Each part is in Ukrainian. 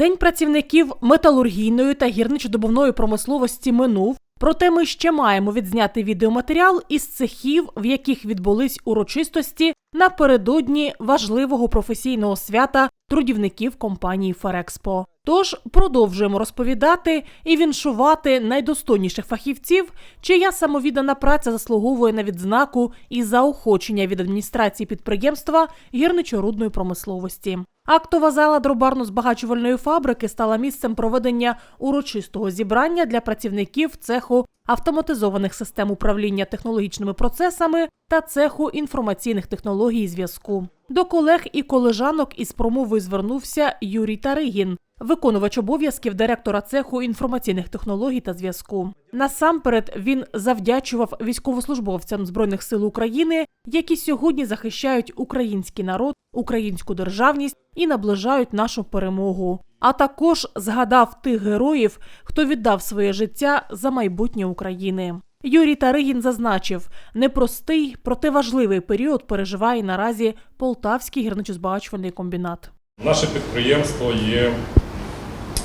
День працівників металургійної та гірничодобувної промисловості минув. Проте ми ще маємо відзняти відеоматеріал із цехів, в яких відбулись урочистості напередодні важливого професійного свята трудівників компанії Ферекспо. Тож продовжуємо розповідати і віншувати найдостойніших фахівців, чия самовіддана праця заслуговує на відзнаку і заохочення від адміністрації підприємства гірничорудної промисловості. Актова зала дробарно-збагачувальної фабрики стала місцем проведення урочистого зібрання для працівників цеху автоматизованих систем управління технологічними процесами та цеху інформаційних технологій зв'язку. До колег і колежанок із промовою звернувся Юрій Таригін, виконувач обов'язків директора цеху інформаційних технологій та зв'язку. Насамперед він завдячував військовослужбовцям збройних сил України, які сьогодні захищають український народ, українську державність і наближають нашу перемогу. А також згадав тих героїв, хто віддав своє життя за майбутнє України. Юрій Таригін зазначив, непростий, проте важливий період переживає наразі Полтавський гірничо-збагачувальний комбінат. Наше підприємство є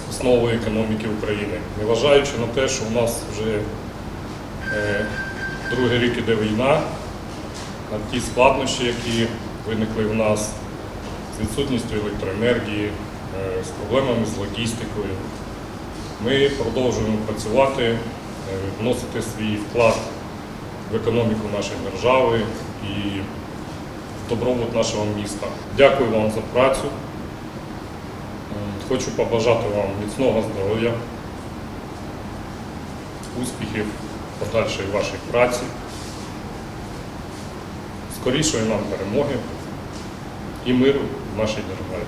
основою економіки України. Незважаючи на те, що у нас вже е, другий рік іде війна, на ті складнощі, які виникли в нас з відсутністю електроенергії, е, з проблемами з логістикою, ми продовжуємо працювати, е, вносити свій вклад в економіку нашої держави і в добробут нашого міста. Дякую вам за працю. Хочу побажати вам міцного здоров'я, успіхів в подальшій вашій праці, скорішої нам перемоги і миру в нашій державі.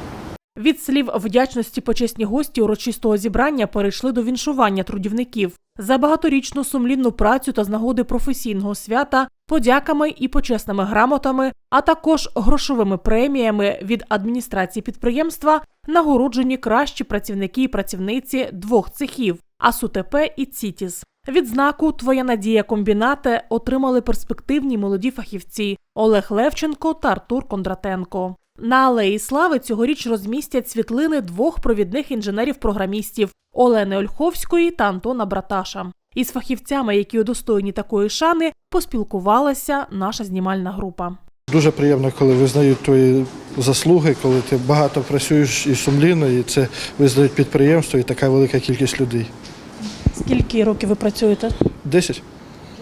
Від слів вдячності почесні гості урочистого зібрання перейшли до віншування трудівників за багаторічну сумлінну працю та з нагоди професійного свята, подяками і почесними грамотами, а також грошовими преміями від адміністрації підприємства нагороджені кращі працівники і працівниці двох цехів АСУТП і ЦІТІС. Відзнаку Твоя надія комбінате отримали перспективні молоді фахівці Олег Левченко та Артур Кондратенко. На алеї слави цьогоріч розмістять світлини двох провідних інженерів-програмістів Олени Ольховської та Антона Браташа. Із фахівцями, які удостоєні такої шани, поспілкувалася наша знімальна група. Дуже приємно, коли визнають твої заслуги, коли ти багато працюєш і сумлінно, і це визнають підприємство і така велика кількість людей. Скільки років ви працюєте? Десять.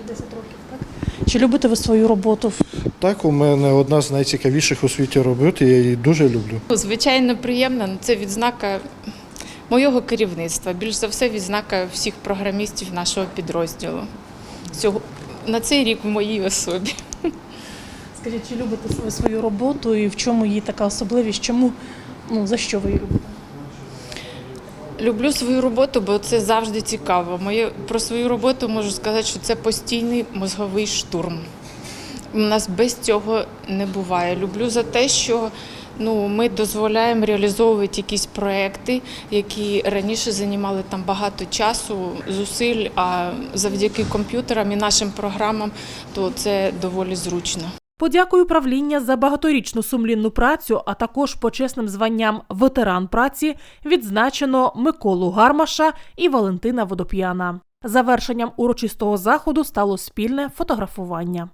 10 років, так? Чи любите ви свою роботу? Так, у мене одна з найцікавіших у світі роботи, я її дуже люблю. Звичайно, приємно. Ну, Це відзнака моєго керівництва. Більш за все, відзнака всіх програмістів нашого підрозділу. Цього на цей рік в моїй особі. Скажіть, чи любите ви свою роботу і в чому її така особливість? Чому ну за що ви її любите? Люблю свою роботу, бо це завжди цікаво. Моє про свою роботу можу сказати, що це постійний мозговий штурм. У нас без цього не буває. Люблю за те, що ну, ми дозволяємо реалізовувати якісь проекти, які раніше займали там багато часу, зусиль, а завдяки комп'ютерам і нашим програмам, то це доволі зручно. Подякую правління за багаторічну сумлінну працю, а також почесним званням ветеран праці відзначено Миколу Гармаша і Валентина Водоп'яна. Завершенням урочистого заходу стало спільне фотографування.